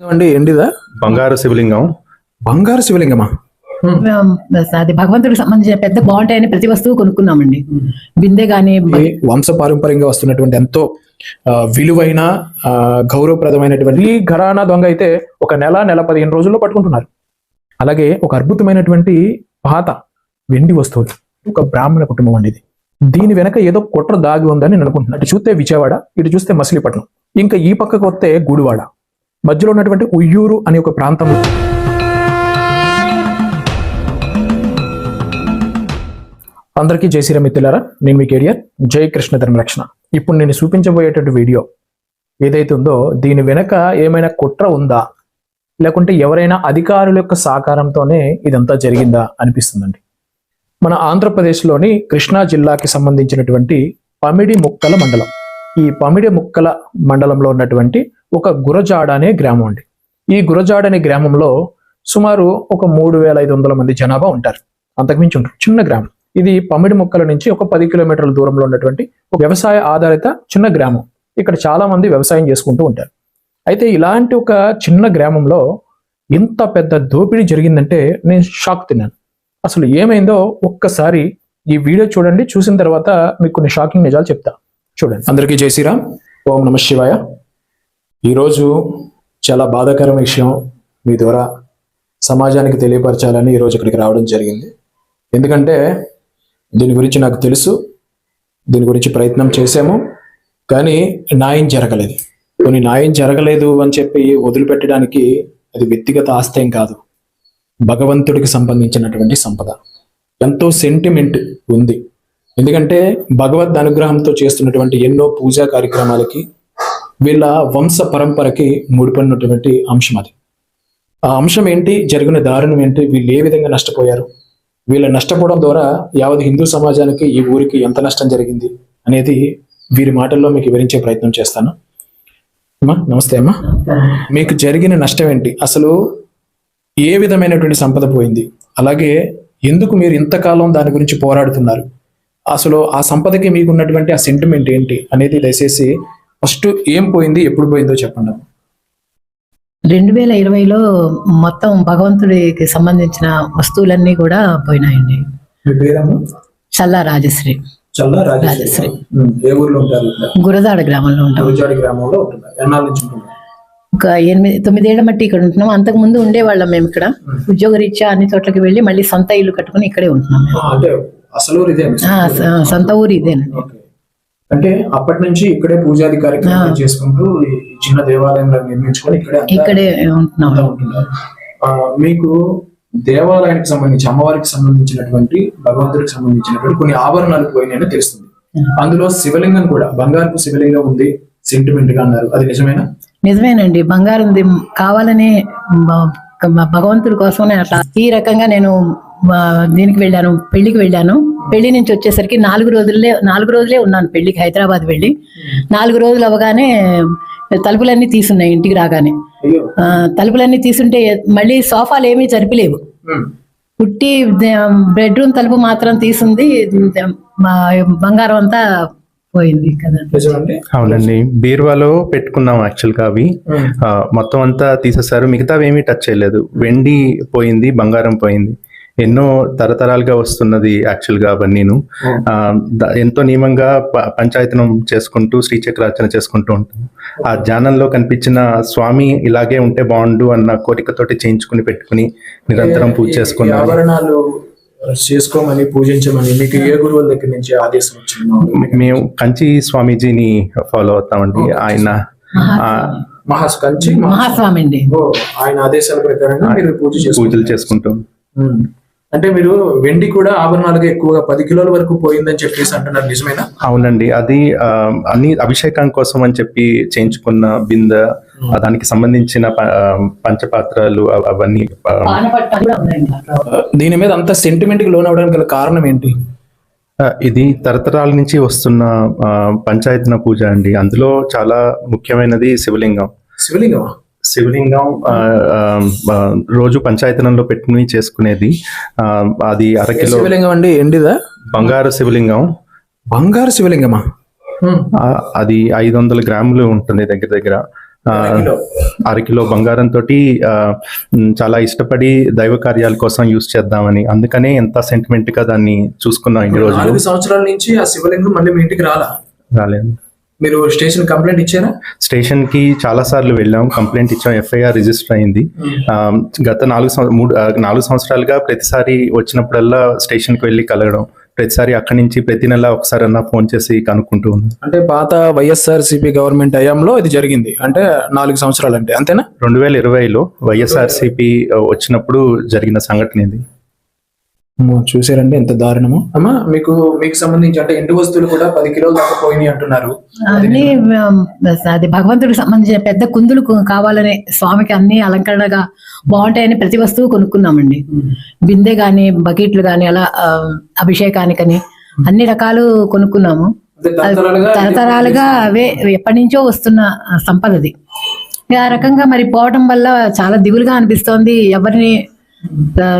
అండి ఎండిదా బంగారు శివలింగం. బంగారు శివలింగమా? అది భగవంతుడికి సంబంధించిన పెద్ద బాగుంటాయని ప్రతి వస్తువు కొనుక్కున్నామండి. బిందె గాని వంశ పారంపర్యంగా వస్తున్నటువంటి ఎంతో విలువైన ఆ, గౌరవప్రదమైనటువంటి ఈ ఘరానా దొంగ అయితే ఒక నెల నెల పదిహేను రోజుల్లో పట్టుకుంటున్నారు. అలాగే ఒక అద్భుతమైనటువంటి పాత వెండి వస్తువులు. ఒక బ్రాహ్మణ కుటుంబం అండి ఇది. దీని వెనక ఏదో కుట్ర దాగి ఉందని నేను అనుకుంటున్నాను అటు చూస్తే విజయవాడ ఇటు చూస్తే మచిలీపట్నం ఇంకా ఈ పక్కకు వస్తే గుడివాడ. మధ్యలో ఉన్నటువంటి ఉయ్యూరు అనే ఒక ప్రాంతంలో. అందరికీ జై శ్రీరామ్ మిత్రులారా నేను మీ కెరియర్ జై కృష్ణ ధర్మరక్షణ ఇప్పుడు నేను చూపించబోయేటువంటి వీడియో ఏదైతే ఉందో దీని వెనక ఏమైనా కుట్ర ఉందా? లేకుంటే ఎవరైనా అధికారుల యొక్క సహకారంతోనే ఇదంతా జరిగిందా అనిపిస్తుందండి. మన ఆంధ్రప్రదేశ్లోని కృష్ణా జిల్లాకి సంబంధించినటువంటి పమిడి ముక్కల మండలం. ఈ పమిడి ముక్కల మండలంలో ఉన్నటువంటి ఒక గురజాడ అనే గ్రామం అండి. ఈ గురజాడ అనే గ్రామంలో సుమారు ఒక మూడు వేల ఐదు వందల మంది జనాభా ఉంటారు. అంతకుమించి ఉంటారు చిన్న గ్రామం. ఇది పమిడి మొక్కల నుంచి ఒక పది కిలోమీటర్ల దూరంలో ఉన్నటువంటి ఒక వ్యవసాయ ఆధారిత చిన్న గ్రామం. ఇక్కడ చాలా మంది వ్యవసాయం చేసుకుంటూ ఉంటారు. అయితే ఇలాంటి ఒక చిన్న గ్రామంలో ఇంత పెద్ద దోపిడీ జరిగిందంటే నేను షాక్ తిన్నాను. అసలు ఏమైందో ఒక్కసారి ఈ వీడియో చూడండి. చూసిన తర్వాత మీకు కొన్ని షాకింగ్ నిజాలు చెప్తా. చూడండి. అందరికీ జై శ్రీరామ్. ఓం నమ శివాయ. ఈరోజు చాలా బాధాకరమైన విషయం మీ ద్వారా సమాజానికి తెలియపరచాలని ఈరోజు ఇక్కడికి రావడం జరిగింది. ఎందుకంటే దీని గురించి నాకు తెలుసు దీని గురించి ప్రయత్నం చేశాము కానీ న్యాయం జరగలేదు. కొన్ని న్యాయం జరగలేదు అని చెప్పి వదిలిపెట్టడానికి అది వ్యక్తిగత ఆస్తేం కాదు. భగవంతుడికి సంబంధించినటువంటి సంపద. ఎంతో సెంటిమెంట్ ఉంది. ఎందుకంటే భగవద్ అనుగ్రహంతో చేస్తున్నటువంటి ఎన్నో పూజా కార్యక్రమాలకి వీళ్ళ వంశ పరంపరకి ముడిపడినటువంటి అంశం అది. ఆ అంశం ఏంటి? జరిగిన దారుణం ఏంటి? వీళ్ళు ఏ విధంగా నష్టపోయారు? వీళ్ళ నష్టపోవడం ద్వారా యావత్ హిందూ సమాజానికి ఈ ఊరికి ఎంత నష్టం జరిగింది అనేది వీరి మాటల్లో మీకు వివరించే ప్రయత్నం చేస్తాను. అమ్మా నమస్తే అమ్మా. మీకు జరిగిన నష్టం ఏంటి? అసలు ఏ విధమైనటువంటి సంపద పోయింది? అలాగే ఎందుకు మీరు ఇంతకాలం దాని గురించి పోరాడుతున్నారు? అసలు ఆ సంపదకి మీకు ఉన్నటువంటి ఆ సెంటిమెంట్ ఏంటి అనేది దయచేసి ఫస్ట్ ఏం పోయింది ఎప్పుడు పోయిందో చెప్పండి. రెండు వేల ఇరవైలో మొత్తం భగవంతుడికి సంబంధించిన వస్తువులన్నీ కూడా పోయినాయండి. చల్లా రాజశ్రీ. చల్ల రాజశ్రీ. ఏ ఊర్లో ఉంటారు? గురదాడ గ్రామంలో ఉంటాం. గురుజాడి గ్రామంలో ఒక ఎనిమిది తొమ్మిదేళ్ళ మట్టి ఇక్కడ ఉంటున్నాం. అంతకు ముందు ఉండేవాళ్ళం మేము ఇక్కడ. ఉద్యోగ రీత్యా అన్ని చోట్లకి వెళ్ళి మళ్ళీ సొంత ఇల్లు కట్టుకుని ఇక్కడే ఉంటున్నాం సొంత ఊరు ఇదేనండి. అంటే అప్పటి నుంచి ఇక్కడే పూజాది కార్యక్రమాలు చేసుకుంటూ చిన్న దేవాలయంలో నిర్మించుకొని ఇక్కడే ఇక్కడే ఉంటున్నారు. మీకు దేవాలయానికి సంబంధించి అమ్మవారికి సంబంధించినటువంటి భగవంతుడికి సంబంధించినటువంటి కొన్ని ఆభరణాలు పోయినాయని తెలుస్తుంది. అందులో శివలింగం కూడా బంగారపు శివలింగం ఉంది సెంటిమెంట్గా అన్నారు. అది నిజమేనా? నిజమేనండి. బంగారం కావాలని భగవంతుడి కోసమే అట్లా ఈ రకంగా నేను దీనికి వెళ్ళాను పెళ్ళికి వెళ్ళాను. పెళ్ళి నుంచి వచ్చేసరికి నాలుగు రోజులే నాలుగు రోజులే ఉన్నాను పెళ్ళికి హైదరాబాద్ వెళ్ళి. నాలుగు రోజులు అవగానే తలుపులన్నీ తీసున్నాయి ఇంటికి రాగానే. తలుపులన్నీ తీసుంటే మళ్ళీ సోఫాలు ఏమీ జరిపిలేవు. పుట్టి బెడ్రూమ్ తలుపు మాత్రం తీసుంది బంగారం అంతా పోయింది కదా. అవునండి. బీరువాలో పెట్టుకున్నాం యాక్చువల్గా అవి. మొత్తం అంతా తీసేశారు మిగతావి ఏమీ టచ్ చేయలేదు. వెండి పోయింది బంగారం పోయింది. ఎన్నో తరతరాలుగా వస్తున్నది యాక్చువల్గా అవన్నీను. ఆ, ద- ఎంతో నియమంగా పంచాయతనం చేసుకుంటూ శ్రీచక్రార్చన చేసుకుంటూ ఉంటాం. ఆ ధ్యానంలో కనిపించిన స్వామి ఇలాగే ఉంటే బాగుండు అన్న కోరికతోటి చేయించుకుని పెట్టుకుని నిరంతరం పూజ ఈ చేసుకున్నాం ఆభరణాలు చేసుకోమని పూజించమని మీకు ఏ గురువుల దగ్గర నుంచి ఆదేశం వచ్చింది? మేము కంచి స్వామీజీని ఫాలో అవుతామండి. ఆయన మహాస్వామి. ఆయన ఆదేశాల ప్రకారంగా పూజ పూజలు చేసుకుంటాం. అంటే మీరు వెండి కూడా ఆభరణాలుగా ఎక్కువగా పది కిలోల వరకు పోయిందని చెప్పేసి అంటున్నారు నిజమేనా? అవునండి. అది అన్ని అభిషేకం కోసం అని చెప్పి చేయించుకున్న బింద దానికి సంబంధించిన పంచపాత్రలు అవ- అవన్నీ. దీని మీద అంత సెంటిమెంట్కి లోన్ అవడానికి గల కారణం ఏంటి? ఇది తరతరాల నుంచి వస్తున్న ఆ, పంచాయతన పూజ అండి. అందులో చాలా ముఖ్యమైనది శివలింగం. శివలింగం శివలింగం రోజు పంచాయతనంలో పెట్టుకుని చేసుకునేది. ఆ, అది అరకిలో శివలింగం అండి? ఎండిదా బంగారు శివలింగం. బంగారు శివలింగమా? అది ఐదు వందల గ్రాములు ఉంటుంది దగ్గర దగ్గర. అరకిలో. బంగారం తోటి చాలా ఇష్టపడి దైవ కార్యాల కోసం యూస్ చేద్దామని. అందుకనే ఎంత సెంటిమెంట్గా దాన్ని చూసుకున్నాం ఇన్ని రోజులు. నాలుగు సంవత్సరాల నుంచి ఆ శివలింగం మళ్ళీ మీ ఇంటికి రాలా? రాలేదు. మీరు స్టేషన్ కంప్లైంట్ ఇచ్చారా? స్టేషన్కి చాలా సార్లు వెళ్ళాం కంప్లైంట్ ఇచ్చాం ఎఫ్ఐఆర్ రిజిస్టర్ అయింది. గత నాలుగు మూడు నాలుగు సంవత్సరాలుగా ప్రతిసారి వచ్చినప్పుడల్లా స్టేషన్కి వెళ్ళి కలగడం ప్రతిసారి అక్కడి నుంచి ప్రతి నెల ఒకసారి అన్నా ఫోన్ చేసి కనుక్కుంటూ ఉన్నాం. అంటే పాత వైఎస్ఆర్ సిపి గవర్నమెంట్ హయాంలో ఇది జరిగింది అంటే నాలుగు సంవత్సరాలు అంటే అంతేనా? రెండు వేల ఇరవైలో వైఎస్ఆర్సిపి వచ్చినప్పుడు జరిగిన సంఘటన ఇది. చూసారండి ఎంత దారుణము. అమ్మా మీకు మీకు సంబంధించి అంటే ఎండు వస్తువులు కూడా పది కిలోలు దాకా పోయినాయి అంటున్నారు. అన్ని అది భగవంతుడికి సంబంధించిన పెద్ద కుందులు కావాలని స్వామికి అన్ని అలంకరణగా బాగుంటాయని ప్రతి వస్తువు కొనుక్కున్నామండి. బిందె గాని బకెట్లు గాని అలా అభిషేకానికని అన్ని రకాలు కొనుక్కున్నాము. తరతరాలుగా అవే ఎప్పటి నుంచో వస్తున్న సంపదది ఆ రకంగా మరి పోవటం వల్ల చాలా దిగులుగా అనిపిస్తోంది. ఎవరిని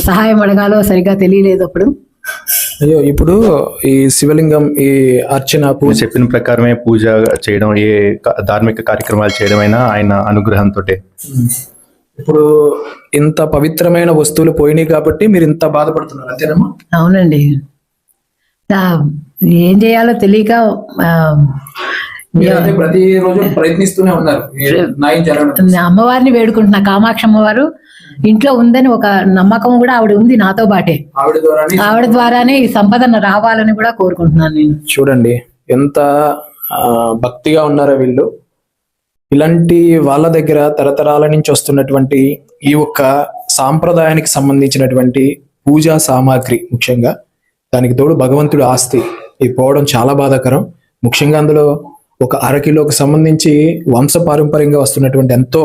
సహాయం అడగాలో సరిగా తెలియలేదు అప్పుడు. అయ్యో ఇప్పుడు ఈ శివలింగం ఈ అర్చన పూజ. చెప్పిన ప్రకారమే పూజ చేయడం ఏ క- ధార్మిక కార్యక్రమాలు చేయడమైనా ఆయన అనుగ్రహంతో ఇప్పుడు ఇంత పవిత్రమైన వస్తువులు పోయినాయి కాబట్టి మీరు ఇంత బాధపడుతున్నారు అంతేనమ్మా? అవునండి. ఏం చేయాలో తెలియక మీరైతే ప్రతి రోజు ప్రయత్నిస్తూనే ఉన్నారు. ఈ న్యాయం జరగడం అమ్మవారిని వేడుకుంటున్నా కామాక్షి అమ్మవారు ఇంట్లో ఉందని ఒక నమ్మకం కూడా ఆవిడ ఉంది నాతో బాటే ఆవిడ ద్వారానే ఆవిడ ద్వారానే ఈ సంపదన రావాలని కూడా కోరుకుంటున్నాను నేను. చూడండి ఎంత ఆ, భక్తిగా ఉన్నారో వీళ్ళు. ఇలాంటి వాళ్ళ దగ్గర తరతరాల నుంచి వస్తున్నటువంటి ఈ ఒక్క సాంప్రదాయానికి సంబంధించినటువంటి పూజా సామాగ్రి ముఖ్యంగా దానికి తోడు భగవంతుడి ఆస్తి. ఇది పోవడం చాలా బాధాకరం. ముఖ్యంగా అందులో ఒక అరకిలోకి సంబంధించి వంశ పారంపర్యంగా వస్తున్నటువంటి ఎంతో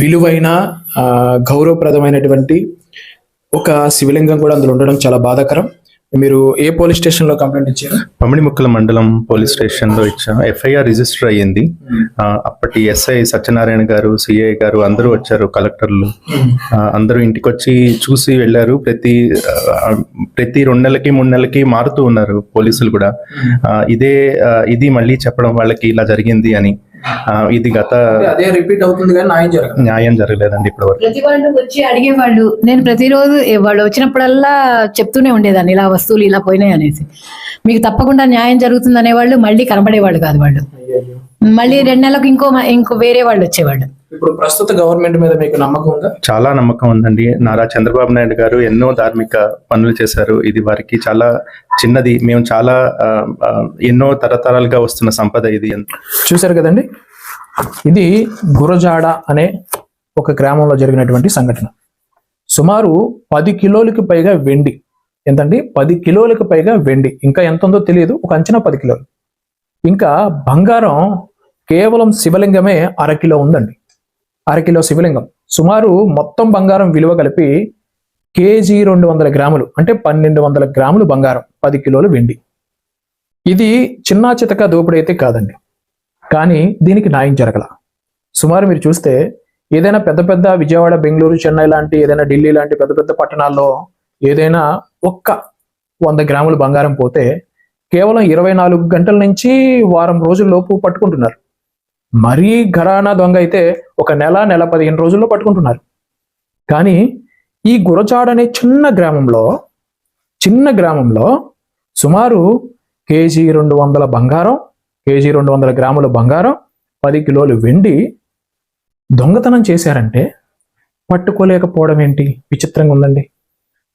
విలువైన గౌరవప్రదమైనటువంటి ఒక శివలింగం కూడా అందులో ఉండడం చాలా బాధాకరం. మీరు ఏ పోలీస్ స్టేషన్లో కంప్లైంట్ ఇచ్చారు? పమిడిముక్కల మండలం పోలీస్ స్టేషన్లో ఇచ్చాం. ఎఫ్ఐఆర్ రిజిస్టర్ అయ్యింది. ఆ, అప్పటి ఎస్ఐ సత్యనారాయణ గారు సిఐ గారు అందరూ వచ్చారు కలెక్టర్లు. ఆ, అందరూ ఇంటికి వచ్చి చూసి వెళ్ళారు. ప్రతి ప్రతి రెండు నెలలకి మూడు నెలలకి మారుతూ ఉన్నారు పోలీసులు కూడా. ఇదే ఇది మళ్ళీ చెప్పడం వాళ్ళకి ఇలా జరిగింది అని. ఇది గత అదే రిపీట్ అవుతుంది కానీ న్యాయం జరగదు. న్యాయం జరగలేదండి ఇప్పటి వరకు ప్రతి వాళ్ళు వచ్చి అడిగేవాళ్ళు నేను ప్రతిరోజు వాళ్ళు వచ్చినప్పుడల్లా చెప్తూనే ఉండేదాన్ని ఇలా వస్తువులు ఇలా పోయినాయి అనేసి. మీకు తప్పకుండా న్యాయం జరుగుతుంది అనేవాళ్ళు మళ్ళీ కనబడేవాళ్ళు కాదు వాళ్ళు. మళ్ళీ రెండు నెలలకు ఇంకో ఇంకో వేరే వాళ్ళు వచ్చేవాళ్ళు. ఇప్పుడు ప్రస్తుత గవర్నమెంట్ మీద మీకు నమ్మకం ఉందా? చాలా నమ్మకం ఉందండి. నారా చంద్రబాబు నాయుడు గారు ఎన్నో ధార్మిక పనులు చేశారు. ఇది వారికి చాలా చిన్నది. మేము చాలా ఎన్నో తరతరాలుగా వస్తున్న సంపద ఇది. చూశారు కదండి? ఇది గురజాడ అనే ఒక గ్రామంలో జరిగినటువంటి సంఘటన. సుమారు పది కిలోలకి పైగా వెండి. ఎంతండి? పది కిలోలకు పైగా వెండి. ఇంకా ఎంత ఉందో తెలియదు. ఒక అంచనా పది కిలోలు. ఇంకా బంగారం కేవలం శివలింగమే అరకిలో ఉందండి. అరకిలో శివలింగం. సుమారు మొత్తం బంగారం విలువ కలిపి కేజీ రెండు వందల గ్రాములు అంటే పన్నెండు వందల గ్రాములు బంగారం పది కిలోలు వెండి. ఇది చిన్నా చితక దోపిడీ అయితే కాదండి. కానీ దీనికి న్యాయం జరగల. సుమారు మీరు చూస్తే ఏదైనా పెద్ద పెద్ద విజయవాడ బెంగళూరు చెన్నై లాంటి ఏదైనా ఢిల్లీ లాంటి పెద్ద పెద్ద పట్టణాల్లో ఏదైనా ఒక్క వంద గ్రాములు బంగారం పోతే కేవలం ఇరవై నాలుగు గంటల నుంచి వారం రోజుల లోపు పట్టుకుంటున్నారు. మరీ ఘరానా దొంగ అయితే ఒక నెల నెల పదిహేను రోజుల్లో పట్టుకుంటున్నారు. కానీ ఈ గురజాడ అనే చిన్న గ్రామంలో చిన్న గ్రామంలో సుమారు కేజీ రెండు వందల బంగారం కేజీ రెండు వందల గ్రాముల బంగారం పది కిలోలు వెండి దొంగతనం చేశారంటే పట్టుకోలేకపోవడం ఏంటి? విచిత్రంగా ఉందండి.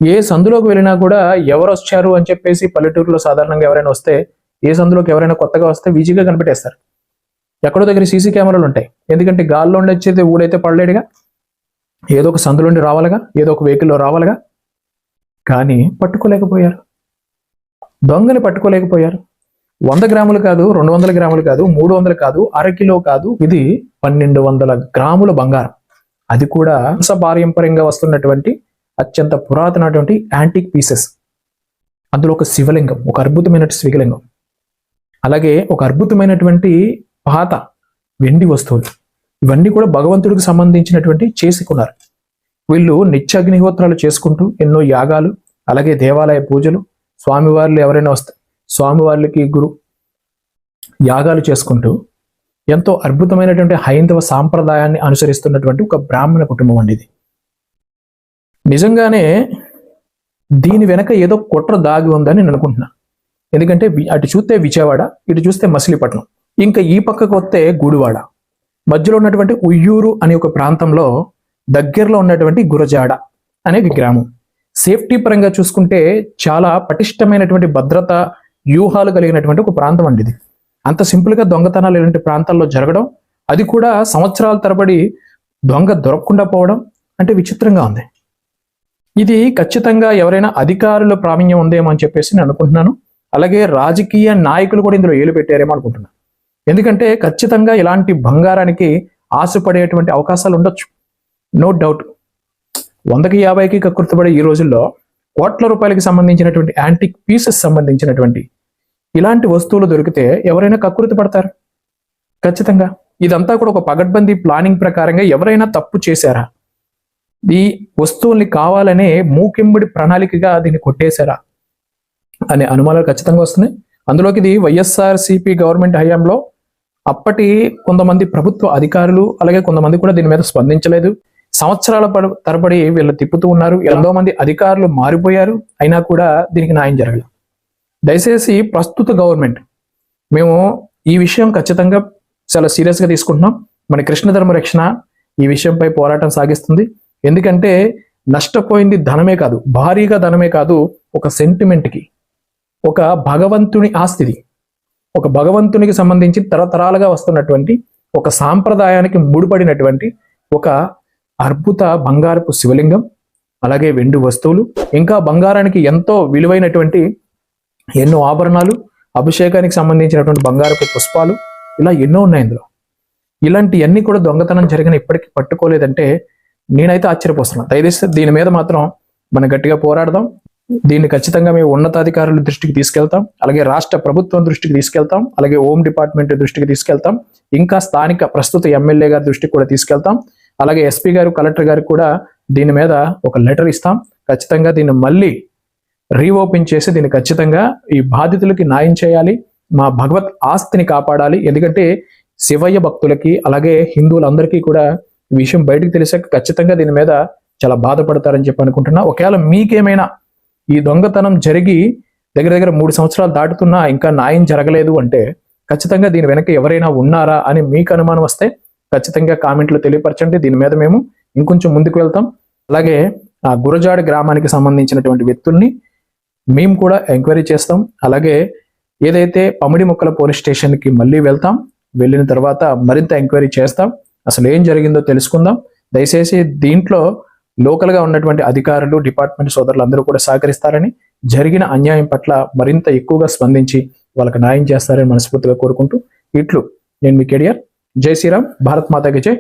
ఏ సందులోకి వెళ్ళినా కూడా ఎవరు వచ్చారు అని చెప్పేసి పల్లెటూరులో సాధారణంగా ఎవరైనా వస్తే ఏ సందులోకి ఎవరైనా కొత్తగా వస్తే ఈజీగా కనిపెట్టేస్తారు. ఎక్కడో దగ్గర సీసీ కెమెరాలు ఉంటాయి. ఎందుకంటే గాల్లో ఉండి వచ్చేది ఊడైతే పడలేడుగా. ఏదో ఒక సందులోండి రావాలిగా ఏదో ఒక వెహికల్లో రావాలిగా. కానీ పట్టుకోలేకపోయారు. దొంగని పట్టుకోలేకపోయారు. వంద గ్రాములు కాదు రెండు వందల గ్రాములు కాదు మూడు వందలు కాదు అరకిలో కాదు ఇది పన్నెండు వందల గ్రాముల బంగారం. అది కూడా వంశ పారంపర్యంగా వస్తున్నటువంటి అత్యంత పురాతనటువంటి యాంటిక్ పీసెస్ అందులో ఒక శివలింగం ఒక అద్భుతమైన శివలింగం. అలాగే ఒక అద్భుతమైనటువంటి పాత వెండి వస్తువులు. ఇవన్నీ కూడా భగవంతుడికి సంబంధించినటువంటి చేసుకున్నారు. వీళ్ళు నిత్య అగ్నిహోత్రాలు చేసుకుంటూ ఎన్నో యాగాలు అలాగే దేవాలయ పూజలు స్వామివార్లు ఎవరైనా వస్తే స్వామివార్లకి గురు యాగాలు చేసుకుంటూ ఎంతో అద్భుతమైనటువంటి హైందవ సాంప్రదాయాన్ని అనుసరిస్తున్నటువంటి ఒక బ్రాహ్మణ కుటుంబం అండి ఇది. నిజంగానే దీని వెనక ఏదో కుట్ర దాగి ఉందని నేను అనుకుంటున్నా. ఎందుకంటే అటు చూస్తే విజయవాడ ఇటు చూస్తే మసిలిపట్నం. ఇంకా ఈ పక్కకు వస్తే గూడివాడ. మధ్యలో ఉన్నటువంటి ఉయ్యూరు అనే ఒక ప్రాంతంలో దగ్గరలో ఉన్నటువంటి గురజాడ అనే ఒక గ్రామం. సేఫ్టీ పరంగా చూసుకుంటే చాలా పటిష్టమైనటువంటి భద్రత వ్యూహాలు కలిగినటువంటి ఒక ప్రాంతం అండి ఇది. అంత సింపుల్గా దొంగతనాలు ఇలాంటి ప్రాంతాల్లో జరగడం అది కూడా సంవత్సరాల తరబడి దొంగ దొరకకుండా పోవడం అంటే విచిత్రంగా ఉంది. ఇది ఖచ్చితంగా ఎవరైనా అధికారుల ప్రావీణ్యం ఉందేమో అని చెప్పేసి నేను అనుకుంటున్నాను. అలాగే రాజకీయ నాయకులు కూడా ఇందులో ఏలు పెట్టారేమో అనుకుంటున్నాను. ఎందుకంటే ఖచ్చితంగా ఇలాంటి బంగారానికి ఆశపడేటువంటి అవకాశాలు ఉండొచ్చు. నో డౌట్ వందకి యాభైకి కకృతపడే ఈ రోజుల్లో కోట్ల రూపాయలకి సంబంధించినటువంటి యాంటిక్ పీసెస్ సంబంధించినటువంటి ఇలాంటి వస్తువులు దొరికితే ఎవరైనా కక్కుర్తి పడతారు? ఖచ్చితంగా. ఇదంతా కూడా ఒక పగడ్బందీ ప్లానింగ్ ప్రకారంగా ఎవరైనా తప్పు చేశారా? ఈ వస్తువుల్ని కావాలనే మూకింబడి ప్రణాళికగా దీన్ని కొట్టేశారా? అనే అనుమానాలు ఖచ్చితంగా వస్తున్నాయి. అందులోకి ఇది వైఎస్ఆర్ సిపి గవర్నమెంట్ హయాంలో అప్పటి కొంతమంది ప్రభుత్వ అధికారులు అలాగే కొంతమంది కూడా దీని మీద స్పందించలేదు. సంవత్సరాల తరబడి వీళ్ళు తిప్పుతూ ఉన్నారు. ఎంతో మంది అధికారులు మారిపోయారు. అయినా కూడా దీనికి న్యాయం జరగలేదు. దయచేసి ప్రస్తుత గవర్నమెంట్ మేము ఈ విషయం ఖచ్చితంగా చాలా సీరియస్గా తీసుకుంటున్నాం. మన కృష్ణ ధర్మ రక్షణ ఈ విషయంపై పోరాటం సాగిస్తుంది. ఎందుకంటే నష్టపోయింది ధనమే కాదు భారీగా ధనమే కాదు ఒక సెంటిమెంట్కి ఒక భగవంతుని ఆస్తిది. ఒక భగవంతునికి సంబంధించి తరతరాలుగా వస్తున్నటువంటి ఒక సాంప్రదాయానికి ముడిపడినటువంటి ఒక అద్భుత బంగారపు శివలింగం అలాగే వెండి వస్తువులు ఇంకా బంగారానికి ఎంతో విలువైనటువంటి ఎన్నో ఆభరణాలు అభిషేకానికి సంబంధించినటువంటి బంగారపు పుష్పాలు ఇలా ఎన్నో ఉన్నాయి ఇందులో. ఇలాంటివన్నీ కూడా దొంగతనం జరిగిన ఇప్పటికీ పట్టుకోలేదంటే నేనైతే ఆశ్చర్యపోస్తున్నాను దయచేసి దీని మీద మాత్రం మనం గట్టిగా పోరాడదాం. దీన్ని ఖచ్చితంగా మేము ఉన్నతాధికారుల దృష్టికి తీసుకెళ్తాం. అలాగే రాష్ట్ర ప్రభుత్వం దృష్టికి తీసుకెళ్తాం. అలాగే హోమ్ డిపార్ట్మెంట్ దృష్టికి తీసుకెళ్తాం. ఇంకా స్థానిక ప్రస్తుత ఎమ్మెల్యే గారి దృష్టికి కూడా తీసుకెళ్తాం. అలాగే ఎస్పీ గారు కలెక్టర్ గారికి కూడా దీని మీద ఒక లెటర్ ఇస్తాం. ఖచ్చితంగా దీన్ని మళ్ళీ రీఓపెన్ చేసి దీన్ని ఖచ్చితంగా ఈ బాధితులకి న్యాయం చేయాలి. మా భగవత్ ఆస్తిని కాపాడాలి. ఎందుకంటే శివయ్య భక్తులకి అలాగే హిందువులందరికీ కూడా విషయం బయటకు తెలిసాక ఖచ్చితంగా దీని మీద చాలా బాధపడతారని చెప్పి అనుకుంటున్నా. ఒకవేళ మీకేమైనా ఈ దొంగతనం జరిగి దగ్గర దగ్గర మూడు సంవత్సరాలు దాటుతున్నా ఇంకా న్యాయం జరగలేదు అంటే ఖచ్చితంగా దీని వెనక ఎవరైనా ఉన్నారా అని మీకు అనుమానం వస్తే ఖచ్చితంగా కామెంట్లో తెలియపరచండి. దీని మీద మేము ఇంకొంచెం ముందుకు వెళ్తాం. అలాగే ఆ గురజాడ గ్రామానికి సంబంధించినటువంటి వ్యక్తుల్ని మేము కూడా ఎంక్వైరీ చేస్తాం. అలాగే ఏదైతే పమిడి మొక్కల పోలీస్ స్టేషన్కి మళ్ళీ వెళ్తాం వెళ్ళిన తర్వాత మరింత ఎంక్వైరీ చేస్తాం. అసలు ఏం జరిగిందో తెలుసుకుందాం. దయచేసి దీంట్లో లోకల్గా ఉన్నటువంటి అధికారులు డిపార్ట్మెంట్ సోదరులు అందరూ కూడా సహకరిస్తారని జరిగిన అన్యాయం పట్ల మరింత ఎక్కువగా స్పందించి వాళ్ళకి న్యాయం చేస్తారని మనస్ఫూర్తిగా కోరుకుంటూ ఇట్లు. నేను మీ కెడియర్ జై శ్రీరామ్. భారత్ మాతాకి జై.